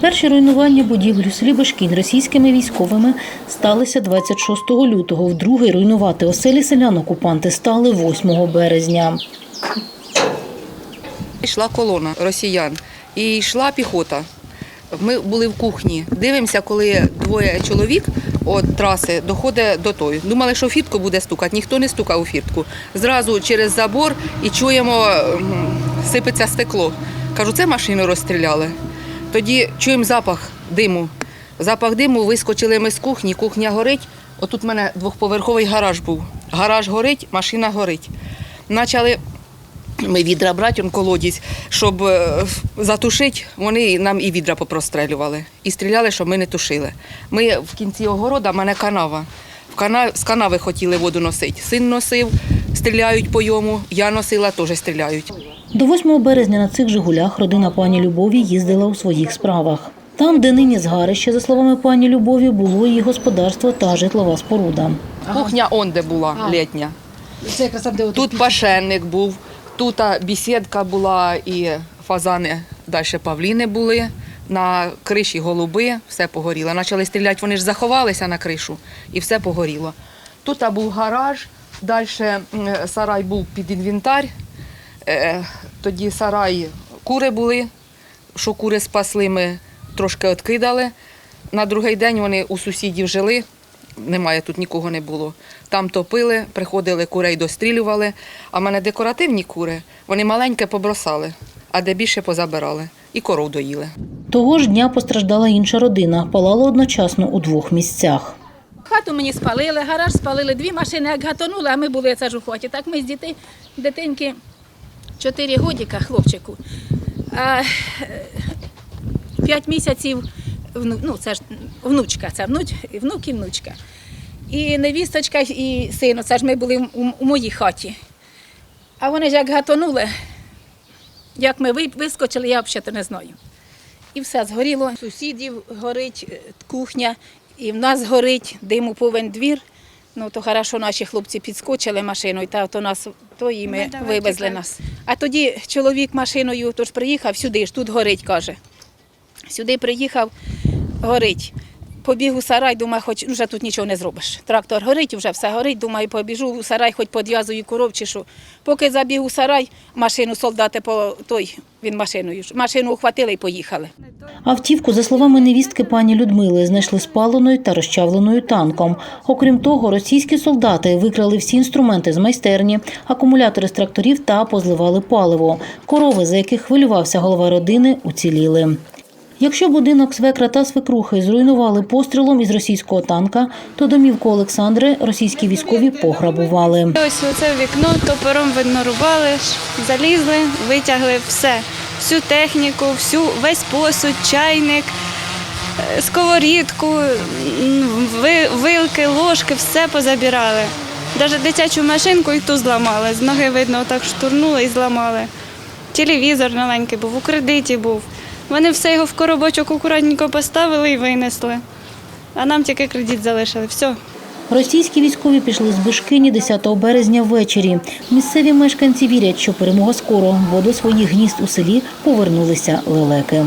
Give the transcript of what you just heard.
Перші руйнування будівель селі Башкін російськими військовими сталися 26 лютого. Вдруге руйнувати оселі селян окупанти стали 8 березня. Йшла колона росіян і йшла піхота. Ми були в кухні. Дивимося, коли двоє чоловік від траси доходить до тої. Думали, що фіртку буде стукати. Ніхто не стукав у фіртку. Зразу через забор і чуємо, сипеться стекло. Кажу, це машину розстріляли. Тоді чуємо запах диму. Запах диму, вискочили ми з кухні, кухня горить. Отут в мене двохповерховий гараж був. Гараж горить, машина горить. Почали ми відра брати, он колодязь, щоб е, затушити, вони нам і відра попрострелювали. І стріляли, щоб ми не тушили. Ми в кінці огорода, в мене канава. В кана... З канави хотіли воду носити. Син носив, стріляють по йому, я носила, теж стріляють. До 8 березня на цих «Жигулях» родина пані Любові їздила у своїх справах. Там, де нині згарище, за словами пані Любові, було її господарство та житлова споруда. Кухня онде була літня. Тут пашенник був, тут а, бісідка була і фазани, далі павліни були. На криші голуби, все погоріло. Почали стріляти, вони ж заховалися на кришу і все погоріло. Тут був гараж, далі сарай був під інвентар. Е, Тоді сарай кури були, що кури спасли, ми трошки відкидали. На другий день вони у сусідів жили, немає тут нікого не було. Там топили, приходили, курей дострілювали. А в мене декоративні кури, вони маленьке побросали, а де більше позабирали. І коров доїли. Того ж дня постраждала інша родина, палала одночасно у двох місцях. Хату мені спалили, гараж спалили, дві машини як гатонули, а ми були це ж у хаті. Так ми з дітей, дитинки 4 годіка, хлопчику. А, е, п'ять місяців, вну- ну це ж внучка, це внуч, і внук і внучка. І невісточка, і син, це ж ми були у, у моїй хаті. А вони ж як гатонули, як ми вискочили, я взагалі не знаю. І все згоріло. Сусідів горить е, кухня, і в нас горить диму повен двір. Ну то хорошо, наші хлопці підскочили машиною, та то нас то і ми вивезли нас. А тоді чоловік машиною тож приїхав сюди ж, тут горить, каже. Сюди приїхав, горить. Побіг у сарай, думаю, хоч вже тут нічого не зробиш. Трактор горить, вже все горить. Думаю, побіжу у сарай, хоч подв'язую коров чи що. Поки забіг у сарай, машину солдати по той, він машиною. Машину ухватили і поїхали. Автівку, за словами невістки пані Людмили, знайшли спаленою та розчавленою танком. Окрім того, російські солдати викрали всі інструменти з майстерні, акумулятори з тракторів та позливали паливо. Корови, за яких хвилювався голова родини, уціліли. Якщо будинок свекра та свекрухи зруйнували пострілом із російського танка, то домівку Олександри російські військові пограбували. Ось оце вікно топором видно рубали, залізли, витягли все, всю техніку, всю, весь посуд, чайник, е, сковорідку, вилки, ложки, все позабирали. Навіть дитячу машинку і ту зламали. З ноги видно, отак штурнули і зламали. Телевізор маленький був, у кредиті був. Вони все його в коробочок акуратненько поставили і винесли. А нам тільки кредит залишили. Все. Російські військові пішли з Бишкині 10 березня ввечері. Місцеві мешканці вірять, що перемога скоро, бо до своїх гнізд у селі повернулися лелеки.